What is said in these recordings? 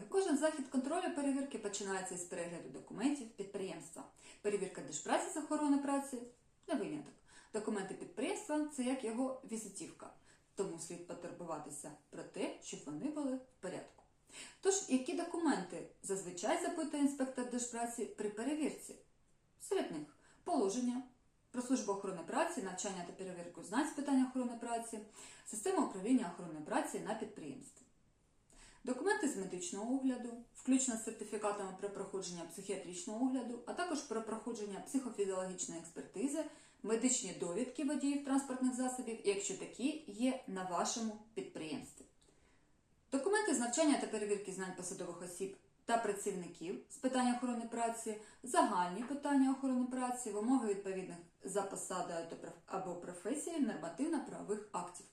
колеги, кожен захід контролю перевірки починається із перегляду документів підприємства. Перевірка держпраці з охорони праці не виняток. Документи підприємства це як його візитівка, тому слід потурбуватися про те, щоб вони були в порядку. Тож, які документи зазвичай запитує інспектор держпраці при перевірці? Серед них положення про службу охорони праці, навчання та перевірку знань з питань охорони праці, система управління охорони праці на підприємстві. Документи з медичного огляду, включно з сертифікатами про проходження психіатричного огляду, а також про проходження психофізіологічної експертизи, медичні довідки водіїв транспортних засобів, якщо такі є на вашому підприємстві. Документи з навчання та перевірки знань посадових осіб та працівників з питань охорони праці, загальні питання охорони праці, вимоги відповідних за посадою або професією нормативно-правових актів.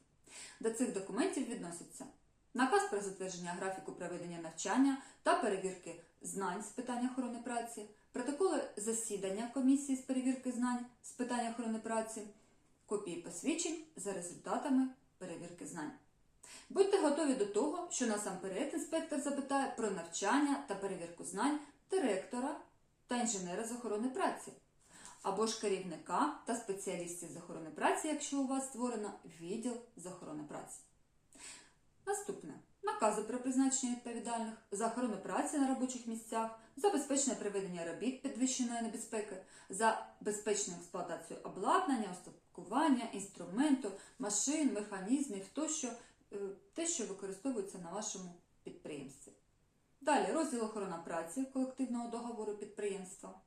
До цих документів відносяться наказ про затвердження графіку проведення навчання та перевірки знань з питань охорони праці, протоколи засідання комісії з перевірки знань з питань охорони праці, копії посвідчень за результатами перевірки знань. Будьте готові до того, що насамперед інспектор запитає про навчання та перевірку знань директора та інженера з охорони праці, або ж керівника та спеціалістів з охорони праці, якщо у вас створено відділ з охорони праці. Наступне. Накази про призначення відповідальних за охорону праці на робочих місцях, за безпечне проведення робіт підвищеної небезпеки, за безпечну експлуатацію обладнання, устаткування, інструменту, машин, механізмів тощо, е, те, що використовується на вашому підприємстві. Далі розділ охорона праці колективного договору підприємства,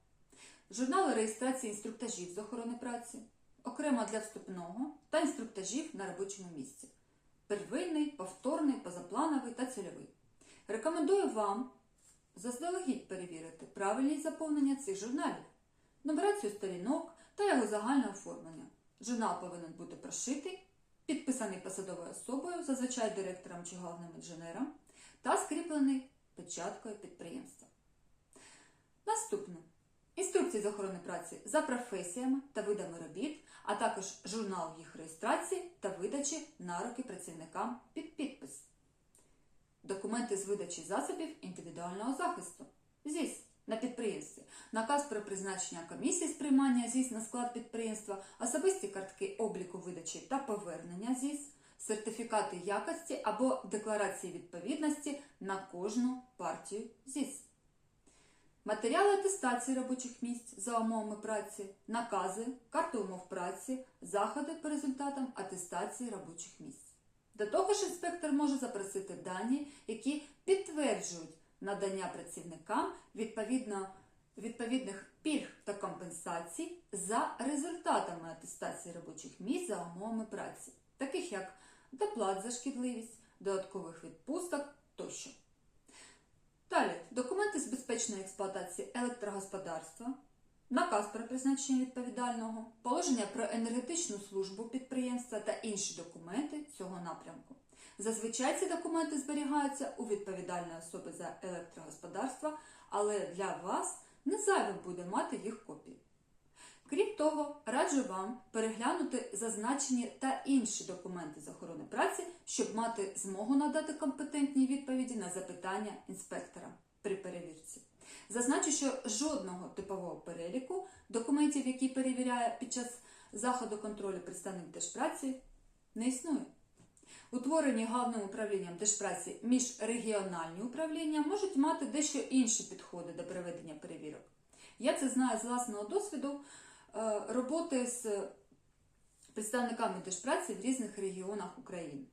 журнали реєстрації інструктажів з охорони праці, окремо для вступного та інструктажів на робочому місці первинний, повторний, позаплановий та цільовий. Рекомендую вам заздалегідь перевірити правильність заповнення цих журналів, нумерацію сторінок та його загальне оформлення. Журнал повинен бути прошитий, підписаний посадовою особою, зазвичай директором чи головним інженером, та скріплений печаткою підприємства. Наступне. Інструкції з охорони праці за професіями та видами робіт, а також журнал їх реєстрації та видачі на руки працівникам під підпис. Документи з видачі засобів індивідуального захисту. ЗІС на підприємстві. Наказ про призначення комісії з приймання ЗІС на склад підприємства, особисті картки обліку видачі та повернення ЗІС, сертифікати якості або декларації відповідності на кожну партію ЗІС. Матеріали атестації робочих місць за умовами праці, накази, карти умов праці, заходи по результатам атестації робочих місць. До того ж, інспектор може запросити дані, які підтверджують надання працівникам відповідно, відповідних пільг та компенсацій за результатами атестації робочих місць за умовами праці, таких як доплат за шкідливість, додаткових відпусток тощо. Далі документи з безпечної експлуатації електрогосподарства, наказ про призначення відповідального, положення про енергетичну службу підприємства та інші документи цього напрямку. Зазвичай ці документи зберігаються у відповідальної особи за електрогосподарство, але для вас не зайвим буде мати їх копії. Крім того, раджу вам переглянути зазначені та інші документи з охорони праці, щоб мати змогу надати компетентні відповіді на запитання інспектора при перевірці. Зазначу, що жодного типового переліку документів, які перевіряє під час заходу контролю представник держпраці, не існує. Утворені головним управлінням держпраці міжрегіональні управління можуть мати дещо інші підходи до проведення перевірок. Я це знаю з власного досвіду роботи з представниками держпраці в різних регіонах України.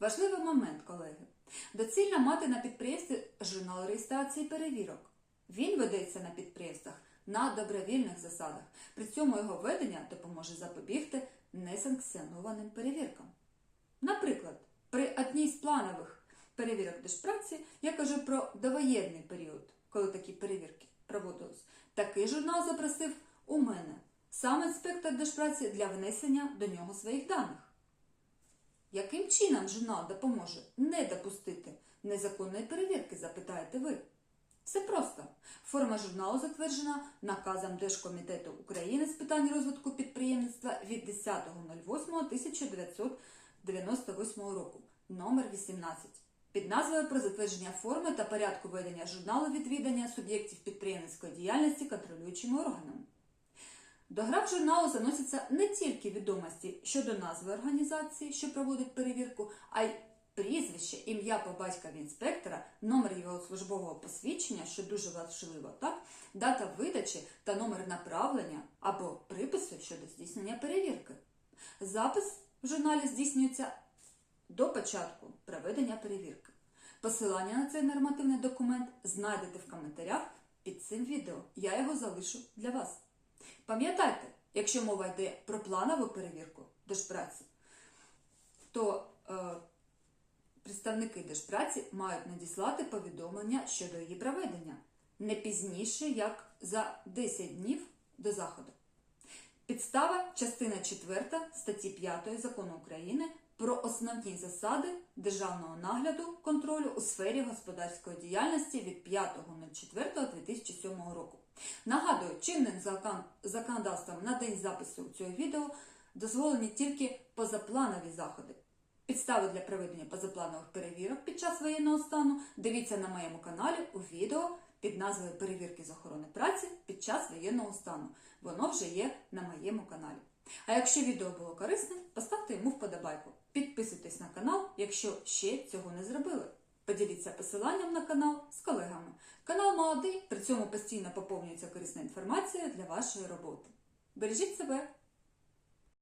Важливий момент, колеги. Доцільно мати на підприємстві журнал реєстрації перевірок. Він ведеться на підприємствах на добровільних засадах. При цьому його ведення допоможе запобігти несанкціонованим перевіркам. Наприклад, при одній з планових перевірок держпраці я кажу про довоєнний період, коли такі перевірки проводились. Такий журнал запросив у мене сам інспектор держпраці для внесення до нього своїх даних. Яким чином журнал допоможе не допустити незаконної перевірки, запитаєте ви? Все просто. Форма журналу затверджена наказом Держкомітету України з питань розвитку підприємництва від 10.08.1998 року, номер 18. під назвою про затвердження форми та порядку ведення журналу відвідання суб'єктів підприємницької діяльності контролюючими органами. До граф журналу заносяться не тільки відомості щодо назви організації, що проводить перевірку, а й прізвище, ім'я по батькові інспектора, номер його службового посвідчення, що дуже важливо, так? дата видачі та номер направлення або припису щодо здійснення перевірки. Запис в журналі здійснюється до початку проведення перевірки. Посилання на цей нормативний документ знайдете в коментарях під цим відео. Я його залишу для вас. Пам'ятайте, якщо мова йде про планову перевірку Держпраці, то е, представники Держпраці мають надіслати повідомлення щодо її проведення не пізніше, як за 10 днів до заходу. Підстава частина 4 статті 5 Закону України про основні засади державного нагляду контролю у сфері господарської діяльності від 5.04.2007 року. Нагадую, чинним законодавством на день запису цього відео дозволені тільки позапланові заходи. Підстави для проведення позапланових перевірок під час воєнного стану дивіться на моєму каналі у відео під назвою Перевірки з охорони праці під час воєнного стану. Воно вже є на моєму каналі. А якщо відео було корисним, поставте йому вподобайку. Підписуйтесь на канал, якщо ще цього не зробили. Поділіться посиланням на канал з колегами. Канал молодий, при цьому постійно поповнюється корисна інформація для вашої роботи. Бережіть себе!